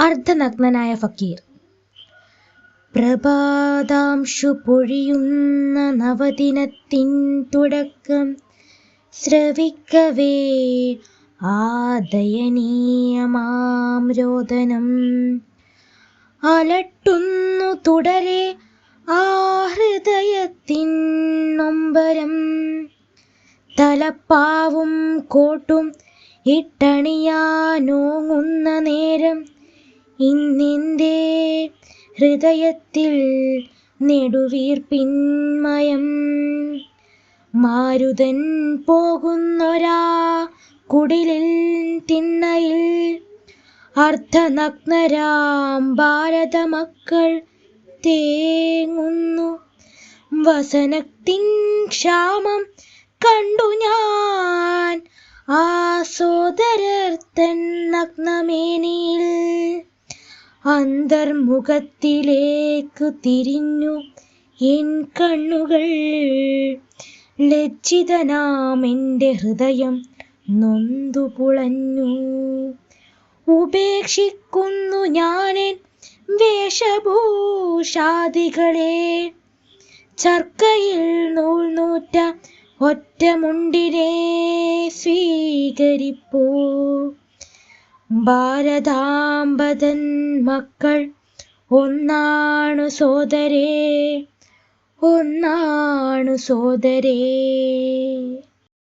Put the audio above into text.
അർദ്ധനഗ്നനായ ഫക്കീർ. പ്രഭാതാംശു പൊഴിയുന്ന നവദിനത്തിൻ തുടക്കം ശ്രവിക്കവേ ആദയനീയമാം രോദനം. അലട്ടുന്നു തുടരെ ആ ഹൃദയത്തിൻ നൊമ്പരം. തലപ്പാവും കോട്ടും ഇട്ടണിയാനോങ്ങുന്ന നേരം ഇന്നെന്റെ ഹൃദയത്തിൽ നെടുവീർപ്പിന്മയം മാരുതൻ പോകുന്നൊരാ കുടിലിൽ തിണ്ണയിൽ. അർദ്ധനഗ്നരാം ഭാരതമക്കൾ തേങ്ങുന്നു. വസനത്തിൻ ക്ഷാമം കണ്ടു ഞാൻ. ആ സോദരർ തൻ നഗ്നമേനിയിൽ അന്തർമുഖത്തിലേക്ക് തിരിഞ്ഞു. എൻ കണ്ണുകൾ ലജ്ജിതനാമെന്റെ ഹൃദയം നൊന്തുപുളഞ്ഞു ഉപേക്ഷിക്കുന്നു ഞാനെൻ വേഷഭൂഷാദികളെ. ചർക്കയിൽ നൂൽ നൂറ്റ ഒറ്റമുണ്ടിനെ സ്വീകരിപ്പൂ. ഭാരതാംബതൻ മക്കൾ ഒന്നാണു സോദരേ ഒന്നാണു സോദരേ.